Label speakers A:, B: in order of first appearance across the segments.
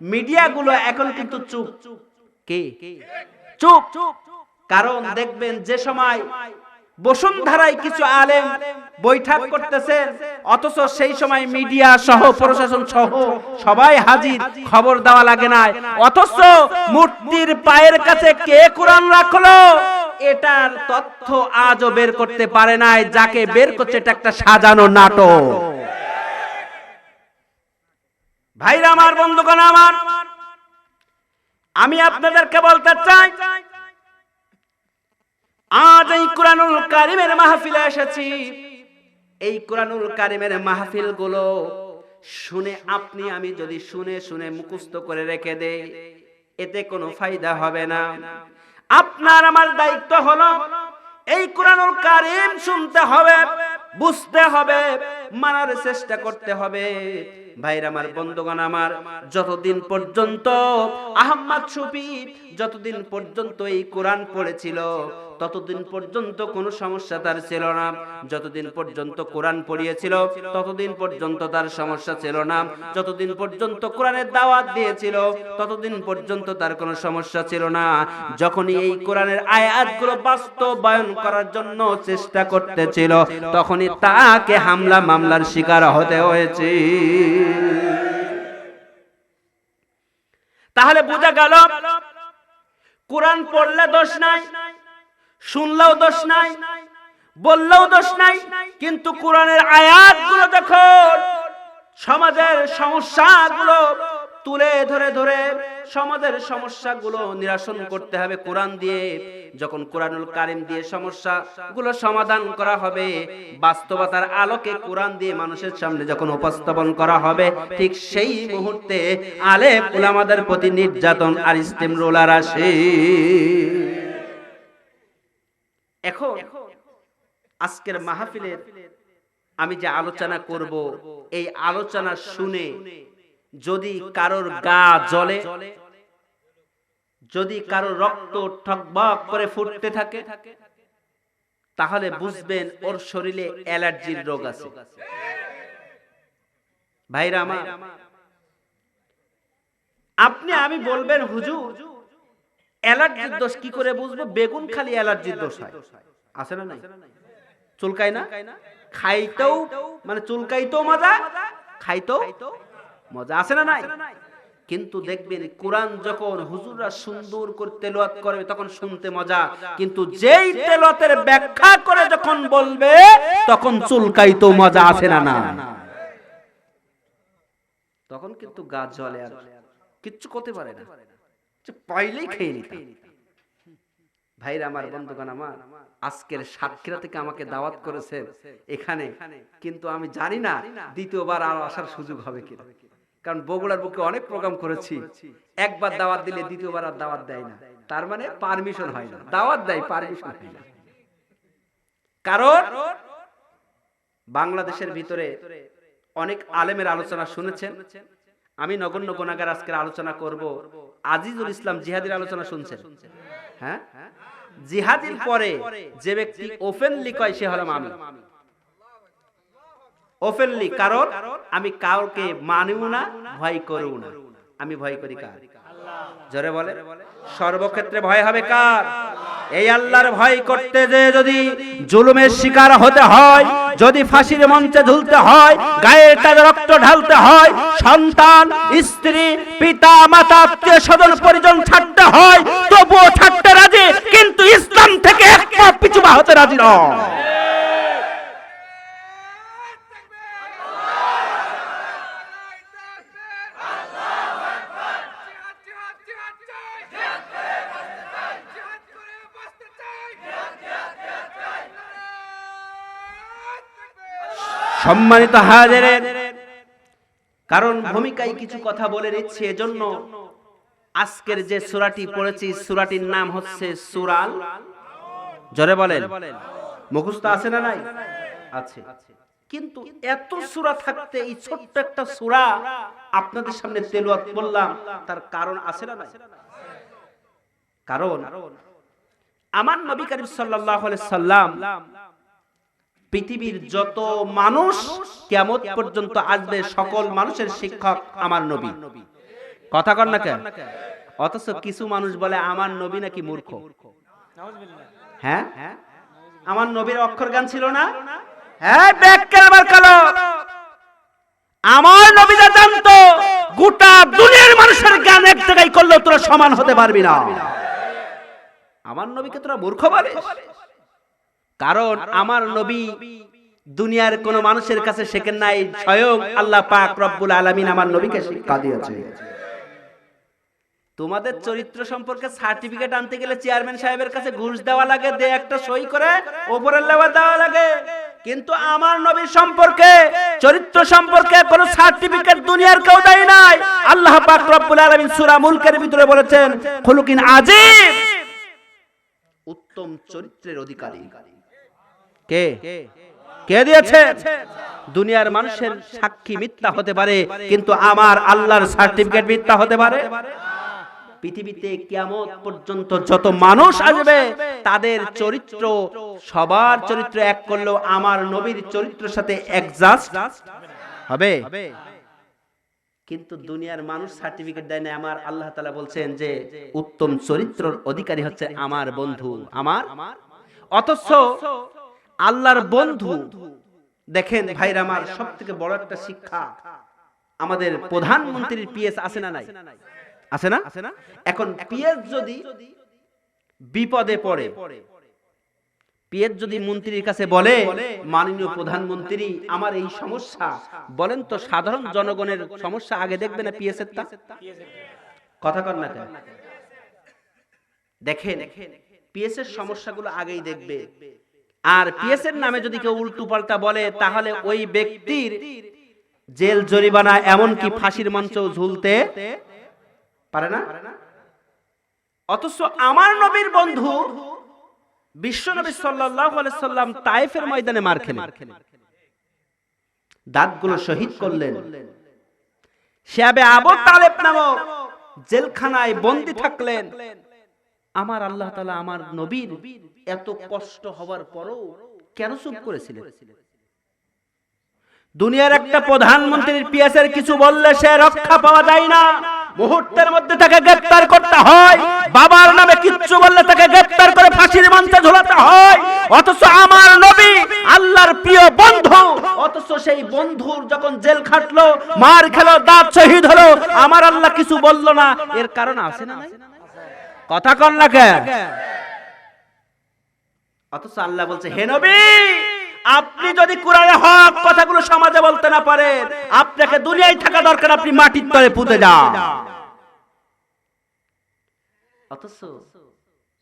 A: মিডিয়াগুলো এখন কিন্তু চুপ। কে? চুপ। কারণ দেখবেন যে সময় বসুন্ধরায় কিছু আলেম বৈঠক করতেছেন অথচ সেই সময় মিডিয়া সহ প্রশাসন সহ সবাই হাজির খবর দেওয়া লাগে না অথচ মূর্তির পায়ের কাছে কে কোরআন রাখল? এটার তথ্য আজও বের করতে পারে নাই যাকে বের করছে এটা একটা সাজানো নাটক। ভাইরা আমার, বন্ধুগণ আমার, আমি আপনাদেরকে বলতে চাই, আজ এই কোরআনুল কারিমের মাহফিলে এসেছি। এই কোরআনুল কারিমের মাহফিলগুলো শুনে আপনি, আমি যদি শুনে শুনে মুখস্থ করে রেখে দেই, এতে কোনো ফায়দা হবে না। আপনার আমার দায়িত্ব হলো, এই কোরআনুল কারিম শুনতে হবে বুঝতে হবে, মানার চেষ্টা করতে হবে। ভাইর আমার বন্ধুগণ আমার, যতদিন পর্যন্ত আহম্মদ শফি যতদিন পর্যন্ত এই কোরআন পড়েছিল ততদিন পর্যন্ত কোনো সমস্যা তার ছিল না। যতদিন পর্যন্ত কোরআন পড়িয়েছিল, ততদিন পর্যন্ত তার সমস্যা ছিল না। যতদিন পর্যন্ত কোরআনের দাওয়াত দিয়েছিল, ততদিন পর্যন্ত তার কোনো সমস্যা ছিল না। যখনই এই কোরআনের আয়াতগুলো বাস্তবায়ন করার জন্য চেষ্টা করতেছিল, তখনই তাকে হামলা মামলার শিকার হতে হয়েছে। তাহলে বোঝা গেল, কোরআন পড়লে দোষ নাই শুনলেও দোষ নাই, বললেও দোষ নাই, কিন্তু কোরআনের আয়াতগুলো যখন সমাজের সমস্যাগুলো তুলে ধরে ধরে সমাজের সমস্যাগুলো নিরসন করতে হবে কোরআন দিয়ে। যখন কোরআনুল কারিম দিয়ে সমস্যাগুলো সমাধান করা হবে, বাস্তবতার আলোকে কোরআন দিয়ে মানুষের সামনে যখন উপস্থাপন করা হবে, ঠিক সেই মুহূর্তে আলেম উলামাদের প্রতি নির্যাতন আর ইস্তেম রোলার আসে এখন আজকের মাহফিলের আমি যে আলোচনা করব, এই আলোচনা শুনে যদি কারোর গা জ্বলে, যদি কারোর রক্ত ঠকবক করে ফুটতে থাকে, তাহলে বুঝবেন ওর শরীরে অ্যালার্জির রোগ আছে। ভাইরা আমার, আপনি আমি বলবেন, হুজুর, অ্যালার্জির দোষ কি করে বুঝব? বেগুন খালি অ্যালার্জির দোষ হয়। আছে না নাই? চুলকায় না? খাইতেও মানে চুলকাইতেও মজা খাইতেও মজা আছে না নাই? কিন্তু দেখবেন কোরআন যখন হুজুররা সুন্দর করে তেলোয়াত করবে তখন শুনতে মজা। কিন্তু যেই তেলাওয়াতের ব্যাখ্যা করে যখন বলবে তখন চুলকাইতেও মজা আছে না না তখন কিন্তু গা জলে আর কিচ্ছু করতে পারে না। পাইলেই খেয়ে নিতাম। ভাইরা আমার বন্ধুগণ আমার, আজকের সাতক্ষীরা থেকে আমাকে দাওয়াত করেছেন এখানে। কিন্তু আমি জানি না দ্বিতীয়বার আর আসার সুযোগ হবে কিনা। কারণ বগুড়ার বুকে অনেক প্রোগ্রাম করেছি। একবার দাওয়াত দিলে দ্বিতীয়বার আর দাওয়াত দেয় না। তার মানে পারমিশন হয় না। দাওয়াত দেয় পারমিশন হয় না। কারণ বাংলাদেশের ভিতরে অনেক আলেমের আলোচনা শুনেছেন। আমি নগণ্য গুণাগার আজকের আলোচনা করব। আজিজুল ইসলাম জিহাদির আলোচনা শুনছেন। হ্যাঁ? জিহাদির পরে যে ব্যক্তি ওপেনলি কয়, সে হলাম আমি ওপেনলি কারণ আমি কাউকে মানিও না, ভয় করিও না। আমি ভয় করি কার? জোরে বলে সর্বক্ষেত্রে ভয় হবে কার? এই আল্লাহর ভয় করতে যে যদি জুলুমের শিকার হতে হয়, যদি ফাঁসির মঞ্চে ঝুলতে হয়, গায়ে তাদের রক্ত ঢালতে হয়, সন্তান, স্ত্রী, পিতা, মাতা, আত্মীয় স্বজন পরিজন ছাড়তে হয়, তবুও ছাড়তে রাজি, কিন্তু ইসলাম থেকে এক পা পিছু হতে রাজি নয়। সম্মানিত হাজারের। কারণ ভূমিকায় কিছু কথা বলে নিচ্ছে, এজন্য আজকের যে সুরাটি পড়েছি, সুরাটির নাম হচ্ছে সুরাল। জরে বলেন। মুখস্থ আছে না নাই? আছে। কিন্তু এত সুরা থাকতে এই ছোট্ট একটা সুরা আপনাদের সামনে তেলাওয়াত করলাম, তার কারণ আছে না নাই? কারণ আমার নবী করিম সাল্লাল্লাহু আলাইহি সাল্লাম পৃথিবীর যত মানুষ কেমত পর্যন্ত আসবে, সকল মানুষের শিক্ষক আমার নবী। কথা কর না কেন? অথচ কিছু মানুষ বলে, আমার নবী নাকি মূর্খ? হ্যাঁ? আমার নবীর অক্ষর গান ছিল না? হ্যাঁ আমার নবীরা জানতো, গোটা দুনিয়ার মানুষের গান এক জায়গায় করলেও তোরা সমান হতে পারবি না। আমার নবীকে তোরা মূর্খ বলে? কারণ আমার নবী দুনিয়ার কোন মানুষের কাছে শেখেন নাই স্বয়ং আল্লাহ পাক রব্বুল আলামিন আমার নবীকে শিক্ষা দিয়েছে। তোমাদের চরিত্র সম্পর্কে সার্টিফিকেট আনতে গেলে চেয়ারম্যান সাহেবের কাছে ঘুষ দেওয়া লাগে দে একটা সই করে ওপরের লেবার দেওয়া লাগে। কিন্তু আমার নবীর সম্পর্কে চরিত্র সম্পর্কে কোনো সার্টিফিকেট দুনিয়ার কেউ দেয় নাই। আল্লাহ পাক রব্বুল আলামিন সূরা মুলকের ভিতরে বলেছেন খুলুকিন আজিব উত্তম চরিত্রের অধিকারী। কে? কে দিয়েছে? দুনিয়ার মানুষের সাক্ষী মিথ্যা হতে পারে, কিন্তু আমার আল্লাহর সার্টিফিকেট মিথ্যা হতে পারে। পৃথিবীতে কিয়ামত পর্যন্ত যত মানুষ আসবে, তাদের চরিত্র, সবার চরিত্র এক করলেও আমার নবীর চরিত্রের সাথে অ্যাডজাস্ট হবে। কিন্তু দুনিয়ার মানুষ সার্টিফিকেট দেয় না আমার আল্লাহ তাআলা বলছেন যে, উত্তম চরিত্রর অধিকারী হচ্ছে আমার বন্ধু, আমার। অথচ আল্লাহর বন্ধু। দেখেন ভাইরা আমার সব থেকে বড় একটা শিক্ষা। আমাদের প্রধানমন্ত্রীর পিএস আছে না নাই? আছে না এখন পিএস যদি বিপদে পড়ে পিএস যদি মন্ত্রীর কাছে বলে মাননীয় প্রধানমন্ত্রী আমার এই সমস্যা। বলেন তো সাধারণ জনগণের সমস্যা আগে দেখবে না পিএস এর তা? কথা কর না দেখেন পিএস এর সমস্যাগুলো আগেই দেখবে। আর পিএস এর নামে যদি কেউ উল্টো পাল্টা বলে, তাহলে ওই ব্যক্তির জেল জরিমানা এমনকি ফাঁসির মঞ্চেও ঝুলতে পারে না? অথচ আমার নবীর বন্ধু বিশ্ব নবী সাল্লাল্লাহু আলাইহি সাল্লাম তায়েফের ময়দানে মার খেলেন। দাঁতগুলো শহীদ করলেন। শিয়াবে আবু তালেব নামক জেলখানায় বন্দী থাকলেন। আমার আল্লাহ তাআলা আমার নবীর এত কষ্ট হওয়ার পরও কেন চুপ করেছিলেন? দুনিয়ার একটা প্রধানমন্ত্রীর পিএসের কিছু বললে সে রক্ষা পাওয়া যায় না। মুহূর্তের মধ্যে তাকে গ্রেফতার করতে হয়। বাবার নামে কিচ্ছু বললে তাকে গ্রেফতার করে ফাঁসির মঞ্চে ঝোলাতে হয়। অথচ আমার নবী আল্লাহর প্রিয় বন্ধু। অথচ সেই বন্ধুর যখন জেল খাটলো, মার খেলো, দাঁত শহীদ হলো, আমার আল্লাহ কিছু বলল না। এর কারণ আছে না? কথা কন না কেন? অথচ আল্লাহ বলছে হে নবী আপনি যদি কোরআনে হক কথাগুলো সমাজে বলতে না পারেন আপনাকে দুনিয়ায় থাকা দরকার আপনি মাটির তলে পুঁতে যান। অথচ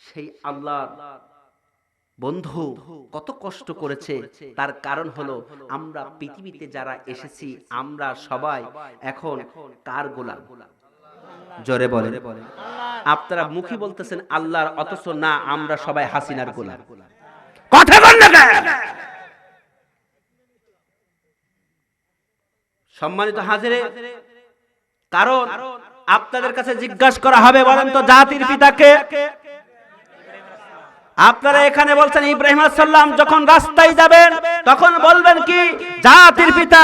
A: সেই আল্লাহ বন্ধু কত কষ্ট করেছে। তার কারণ হলো আমরা পৃথিবীতে যারা এসেছি আমরা সবাই এখন কার গোলাম? জোরে বলে আপনারা মুখী বলতেছেন আল্লাহর অথচ না আমরা সবাই হাসিনার গোলাম। কথা বল না সম্মানিত হাজিরে কারণ আপনাদের কাছে জিজ্ঞাসা করা হবে বলেন তো জাতির পিতাকে। আপনারা এখানে বলছেন ইব্রাহিম সাল্লাম যখন রাস্তায় যাবেন তখন বলবেন কি? জাতির পিতা।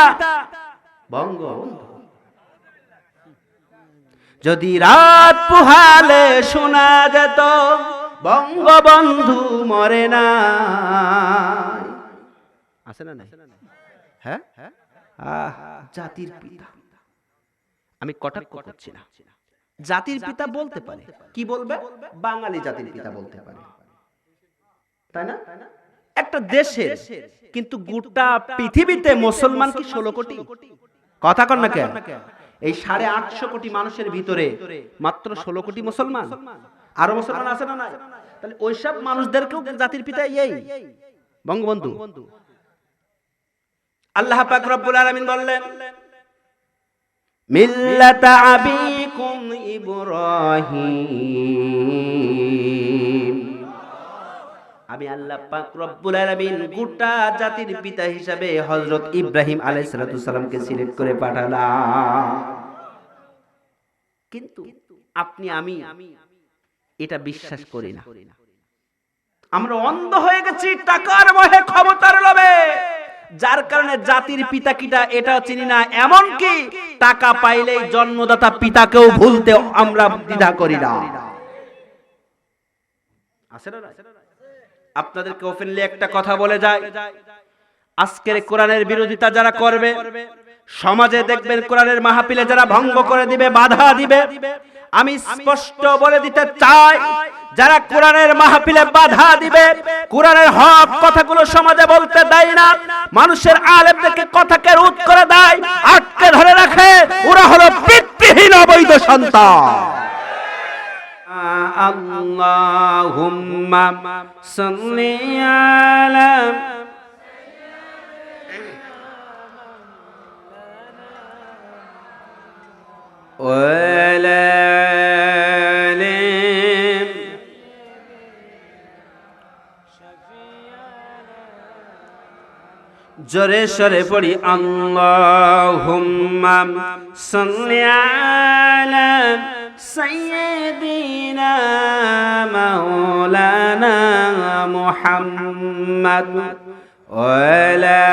A: বঙ্গবন্ধু। যদি রাত পুহালে শোনা যেত, বঙ্গবন্ধু মরে না। আছে না হ্যাঁ? জাতির পিতা। আমি কটাক্ষ করছি না। জাতির পিতা বলতে পারে। কি বলবে? বাঙালি জাতির পিতা বলতে পারে। তাই না? একটা দেশের, কিন্তু গোটা পৃথিবীতে মুসলমান কি ষোলো কোটি? কথা কর না কেন। এই সাড়ে আটশো কোটি মানুষের ভিতরে মাত্র ষোলো কোটি মুসলমান। আরও মুসলমান আছে না নাই? তাহলে ওইসব মানুষদেরকেও জাতির পিতা এই। বঙ্গবন্ধু। আল্লাহ পাক রব্বুল আলামিন বললেন, মিল্লাতা আবিকুম ইব্রাহিম। আমি আল্লাহ পাক রব্বুল আলামিন গোটা জাতির পিতা হিসাবে হযরত ইব্রাহিম আলাইহিস সালাতু সালামকে সিলেক্ট করে পাঠালাম। কিন্তু আপনি, আমি এটা বিশ্বাস করি না। আমরা অন্ধ হয়ে গেছি, টাকার বহে ক্ষমতার লোভে। যার কারণে জাতির পিতা কিটা এটাও চিনি না এমন কি টাকা পাইলেই জন্মদাতা পিতাকেও ভুলতে আমরা দ্বিধা করি না। আছে না? আপনাদেরকে ওপেনলি একটা কথা বলে যায় আজকের কোরআনের বিরোধিতা যারা করবে, সমাজে দেখবেন কোরআনের মাহফিলে যারা ভঙ্গ করে দিবে, বাধা দিবে। আমি স্পষ্ট বলে দিতে চাই, যারা কোরআনের মাহফিলে বাধা দিবে, কোরআনের হক কথাগুলো সমাজে বলতে দেয় না, মানুষের আলেমদেরকে কথাকে রোধ করে দেয়, আটকে ধরে রাখে, ওরা হলো পিতৃহীন অবৈধ সন্তান। اللهم صل على وعلى آله জোরে সরে পড়ি আল্লাহুম্মা সাল্লি আলা মাওলানা মুহাম্মদ ওয়া আলা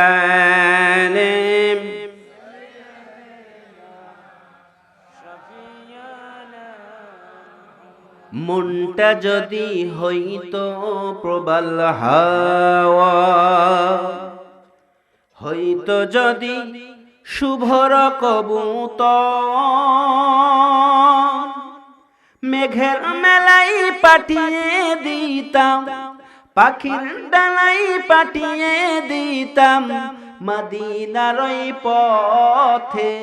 A: মনটা যদি হইতো প্রবল হইতো যদি শুভর কবুত মেঘের মেলাই পাঠিয়ে দিতাম, পাখির ডালাই পাঠিয়ে দিতাম মদিনার ওই পথে,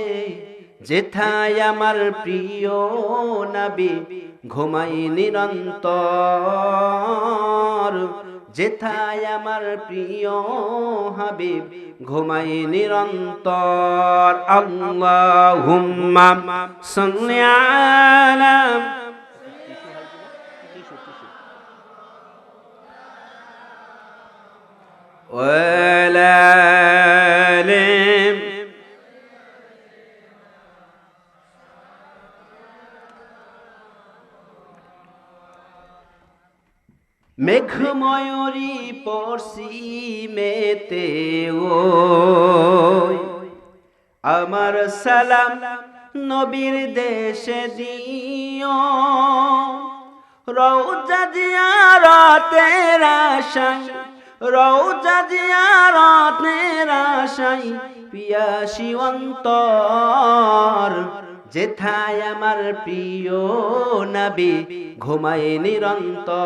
A: যেথায় আমার প্রিয় নবী ঘুমাই নিরন্তর। যেথায় আমার প্রিয় হাবিব ঘুমাই নিরন্তর। আল্লাহুম্মা সাল্লি আলা وعلى آله মেঘময়ূরী পশ্চিমেতে ও আমার সালাম নবীর দেশে দিও রৌজা জিয়ারতের আশাই রৌজা জিয়ারতের আশাই পিয়াসি অন্তর যেথায় আমার প্রিয় নবী ঘুমায় নিরন্তর,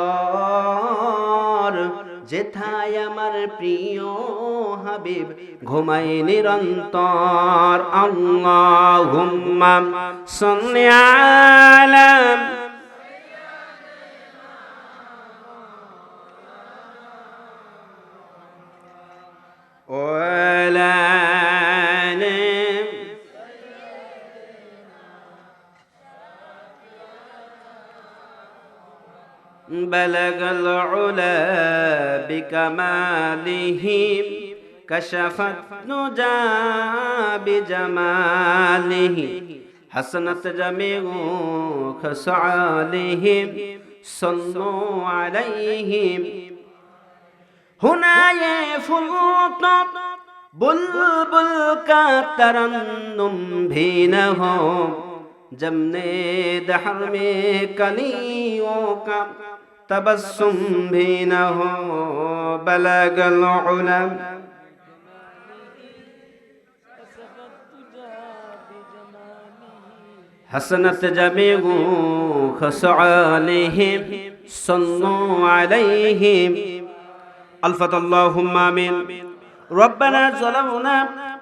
A: যেথায় আমার প্রিয় হাবিব ঘুমায় নিরন্তর। আল্লাহুম্মা সাল্লি আলা بلغ العلا بكماله كشفت نجا بجماله حسنت جميع خصالهم صلوا عليهم هنا يفوت بلبل کا ترنم بھی نہ ہو جم نے دہر میں کلیوں کا تبسم بھی نہ ہو بلغ العلم حسنت جمیع خسعالہم صلو علیہم الفت اللہم آمین ربنا ظلمنا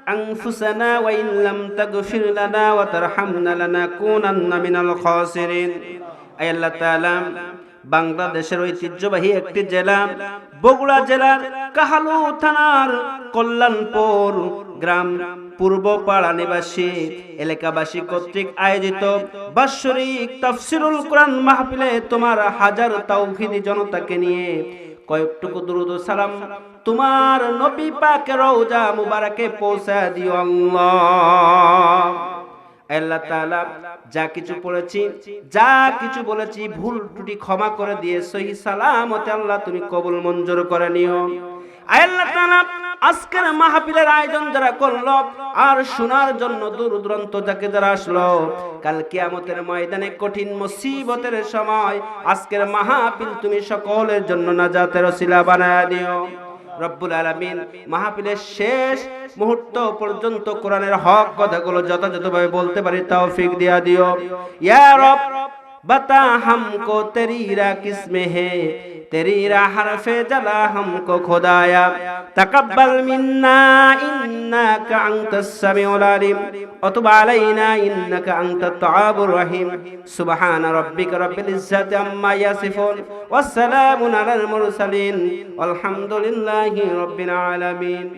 A: أنفسنا وإن لم تغفر لنا وترحمنا لنكونن من الخاسرين أي الله تعالى বাংলাদেশের ঐতিহ্যবাহী একটি জেলা, বগুড়া জেলার কাহালু থানার কল্যাণপুর গ্রাম। পূর্ব পাড়া নিবাসী এলাকাবাসী কর্তৃক আয়োজিত বাৎসরিক তাফসিরুল কোরআন মাহফিলে তোমার হাজার তাওহিদি জনতাকে নিয়ে কয়েকটুকু দুরুদ সালাম তোমার নবী পাকের রওজা মুবারকে পৌঁছা দিও আল্লাহ। আল্লাহ তাআলা যা কিছু পড়েছি, যা কিছু বলেছি ভুল ত্রুটি ক্ষমা করে দিয়ে সহি সালামতে আল্লাহ তুমি কবুল মঞ্জুর করে নিও। আল্লাহ আজকের মাহফিলের আয়োজন যারা করল আর শোনার জন্য দূর দূরান্ত থেকে যারা আসলো, কাল কিয়ামতের ময়দানে কঠিন মুসিবতের সময় আজকের মাহফিল তুমি সকলের জন্য নাজাতের ওসিলা বানায় দিও। রব্বুল আলমিন মাহফিলের শেষ মুহূর্ত পর্যন্ত কোরআনের হক কথাগুলো যথাযথভাবে বলতে পারি তাও ফিক দিয়া দিও। ইয়া রব बता हमको तेरी रा किस्में है तेरी रा हरफ जला हमको खुदाया तकब्बल मिन्ना इन्नका अंतस समीउल अलीम वतुब अलैना इन्नका अंतत तवाबुर रहीम सुबहान रब्बिक रब्बिल इज्जति अम्मा यासिफून वस्सलामुन अलल मुरसलीन वल्हम्दुलिल्लाहि रब्बिल आलमीन